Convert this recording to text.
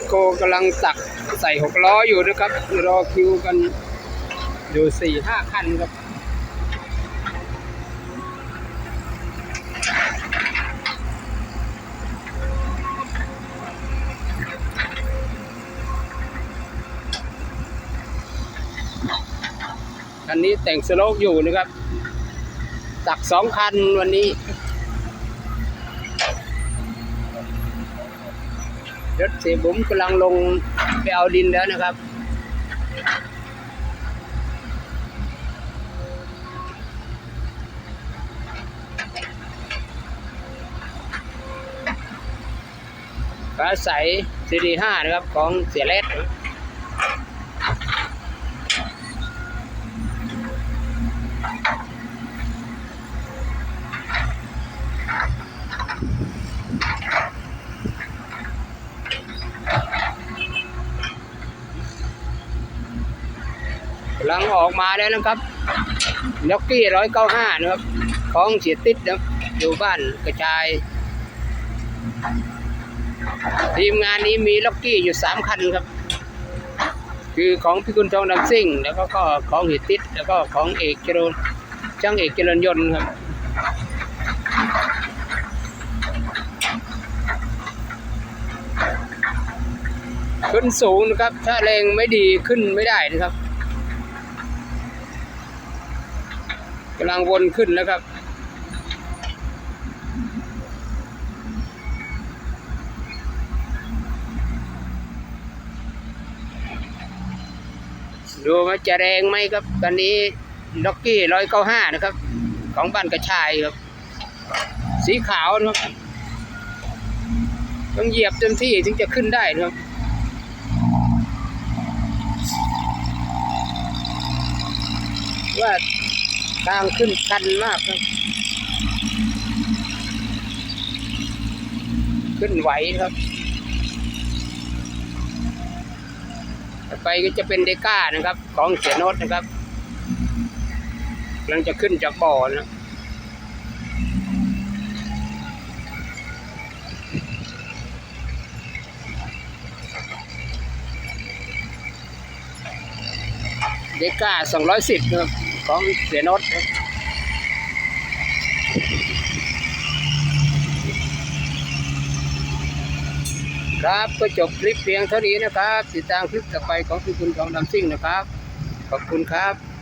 คโครกำลังตักใส่หกล้ออยู่นะครับ รอคิวกันอยู่สี่ห้าคันครับคันนี้แต่งสโลกอยู่นะครับ ตักสองคันวันนี้ รถสีบุ๋มกำลังลงไปเอาดินแล้วนะครับฟ้าใสซีดีห้านะครับของเสียเล็ด กำลังออกมาแล้วนะครับล็อกกี้ร้อยเก้าห้านะครับของเสียติดนะอยู่บ้านกระจาย ทีมงานนี้มีล็อกกี้อยู่สามคันครับ คือของพิกุลทองดำซิ่ง แล้วก็ของหิติดแล้วก็ของเอกเจริญช่างเอกเจริญยนต์ครับขึ้นสูงนะครับ ถ้าแรงไม่ดีขึ้นไม่ได้นะครับ กำลังวนขึ้นแล้วครับ ดูว่าจะแรงไหมครับ ตอนนี้ด็อกกี้ร้อยเก้าห้านะครับ ของบ้านกระชายครับ สีขาวนะครับ ต้องเหยียบเต็มที่ถึงจะขึ้นได้นะครับว่า ทางขึ้นชันมากครับ ขึ้นไหวครับ ต่อไปก็จะเป็นเดก้านะครับ ของเสียโนตนะครับกำลังจะขึ้นจากบ่อนะเดก้าสองร้อยสิบครับ ของเสียนตครับก็จบคลิปเพียงเท่านี้นะครับ ติดตามคลิปต่อไปของคุณทองดำซิ่งนะครับ ขอบคุณครับ